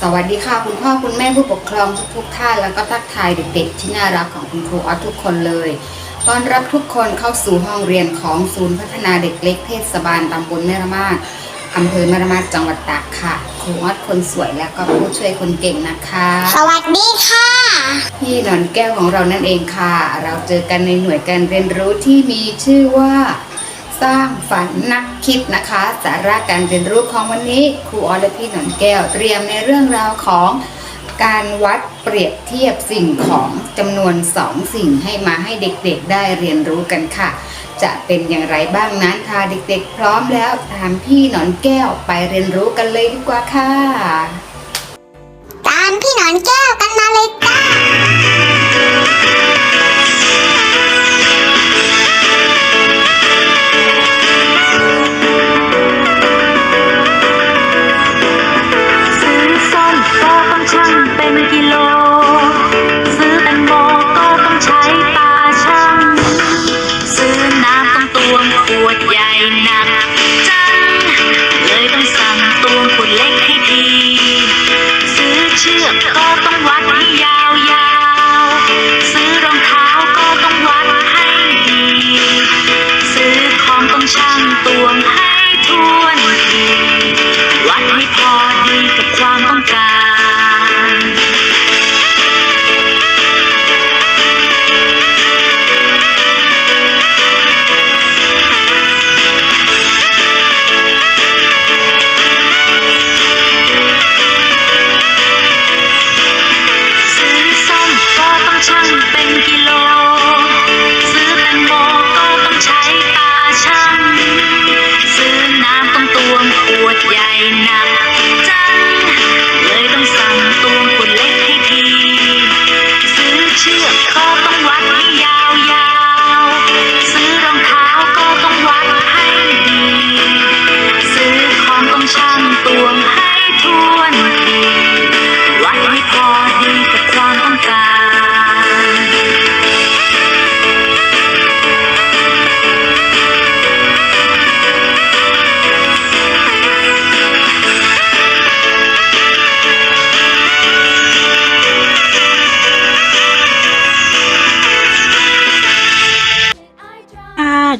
สวัสดีค่ะคุณพ่อคุณแม่ผู้ปกครองทุกๆท่านแล้วก็ทักทายเด็กๆที่น่ารักของคุณครูออสทุกคนเลยต้อนรับทุกคนเข้าสู่ห้องเรียนของศูนย์พัฒนาเด็กเล็กเทศบาลตำบลแม่ระมาดอำเภอแม่ระมาดจังหวัดตากค่ะครูออสคนสวยและก็ผู้ช่วยคนเก่งนะคะ สวัสดีค่ะ พี่หนอนแก้วของเรานั่นเองค่ะ เราเจอกันในหน่วยการเรียนรู้ที่มีชื่อว่า สร้างฝันนักคิดนะคะ สาระการเรียนรู้ของวันนี้ครูออและพี่หนอนแก้ว เตรียมในเรื่องราวของการวัดเปรียบเทียบสิ่งของจำนวนสองสิ่งให้มาให้เด็กๆได้เรียนรู้กันค่ะ จะเป็นอย่างไรบ้างนั้นถ้าเด็กๆ พร้อมแล้วตามพี่หนอนแก้วไปเรียนรู้กันเลยดีกว่าค่ะ ตามพี่หนอนแก้วกันมาเลยจ้า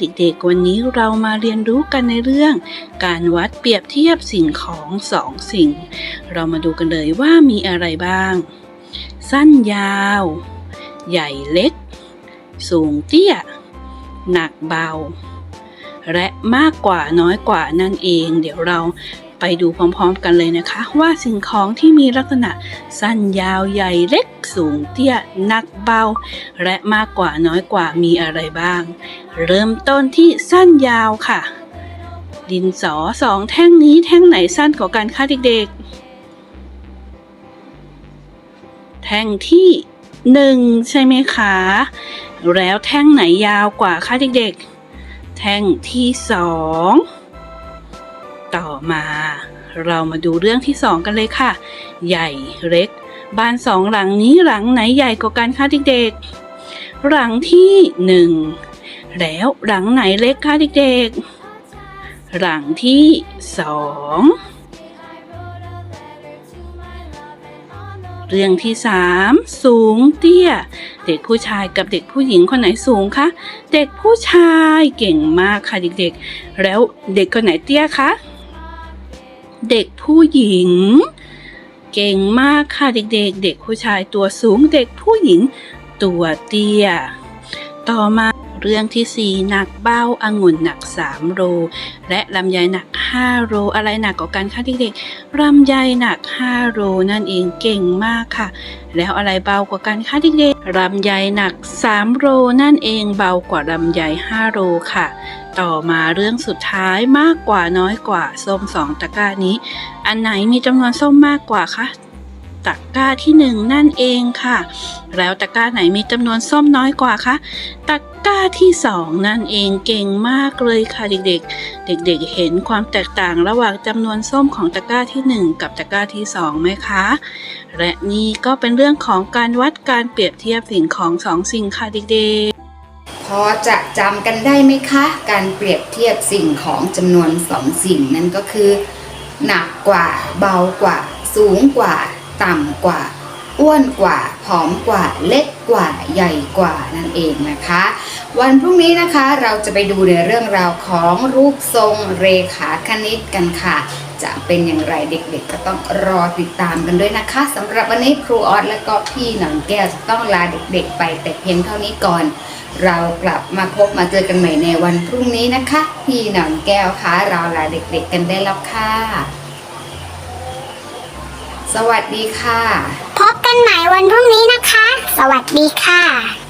เด็กๆ วันนี้เรามาเรียนรู้กันในเรื่อง การวัดเปรียบเทียบสิ่งของสองสิ่ง เรามาดูกันเลยว่ามีอะไรบ้าง สั้นยาว ใหญ่เล็ก สูงเตี้ย หนักเบา และมากกว่าน้อยกว่านั่นเอง เดี๋ยวเรา ไปดูพร้อมๆกันเลยนะคะ ว่าสิ่งของที่มีลักษณะสั้นยาวใหญ่เล็กสูงเตี้ยหนักเบา และมากกว่าน้อยกว่ามีอะไรบ้าง เริ่มต้นที่สั้นยาวค่ะ ดินสอสองแท่งนี้แท่งไหนสั้นกว่ากันคะเด็กๆ แท่งที่หนึ่งใช่ไหมคะ แล้วแท่งไหนยาวกว่าคะเด็กๆ แท่งที่สอง ต่อมา เรามาดูเรื่องที่สองกันเลยค่ะ ใหญ่เล็ก บ้านสองหลังนี้หลังไหนใหญ่กว่ากันคะเด็กๆ หลังที่หนึ่งแล้วหลังไหนเล็กคะเด็กๆ หลังที่สองเรื่องที่สามสูงเตี้ย เด็กผู้ชายกับเด็กผู้หญิงคนไหนสูงคะเด็กผู้ชายเก่งมากค่ะเด็กๆ แล้วเด็กคนไหนเตี้ยคะ เด็กผู้หญิง เก่งมากค่ะเด็กๆเด็กผู้ชายตัวสูงเด็กผู้หญิงตัวเตี้ย ต่อมาเรื่องที่ 4 หนักเบ้าอางุ่นหนัก 3 โลและลำไยหนัก 5 โลอะไรหนักกว่ากันคะเด็กๆลำไยหนัก 5 โลนั่นเองเก่งมากค่ะ แล้วอะไรเบากว่ากันคะเด็กๆลำไยหนัก 3 โลนั่นเองเบากว่าลำไย 5 โลค่ะ ต่อมาเรื่องสุดท้ายมากกว่าน้อยกว่าส้มสองตะกร้านี้ อันไหนมีจำนวนส้มมากกว่าคะตะกร้าที่หนึ่งนั่นเองค่ะ แล้วตะกร้าไหนมีจำนวนส้มน้อยกว่าคะตะกร้าที่สองนั่นเองเก่งมากเลยค่ะเด็กๆ เด็กๆ เห็นความแตกต่างระหว่างจำนวนส้มของตะกร้าที่หนึ่งกับตะกร้าที่สองไหมคะ และนี่ก็เป็นเรื่องของการวัดการเปรียบเทียบสิ่งของสองสิ่งค่ะเด็กๆ พอจะจำกันได้ไหมคะ การเปรียบเทียบสิ่งของจำนวนสองสิ่งนั่นก็คือ หนักกว่า เบากว่า สูงกว่า ต่ำกว่า อ้วนกว่าผอมกว่า เล็กกว่า ใหญ่กว่านั่นเองนะคะ วันพรุ่งนี้นะคะเราจะไปดูในเรื่องราวของรูปทรงเรขาคณิตกันค่ะ จะเป็นอย่างไรเด็กๆ ก็ต้องรอติดตามกันด้วยนะคะสำหรับวันนี้ครูออสและก็พี่หนอนแก้วจะต้องลาเด็กๆ ไปแต่เพียงเท่านี้ก่อน เรากลับมาพบมาเจอกันใหม่ในวันพรุ่งนี้นะคะ พี่หนอนแก้วคะเราลาเด็กๆกันได้แล้วค่ะ สวัสดีค่ะ พบกันใหม่วันพรุ่งนี้นะคะ สวัสดีค่ะ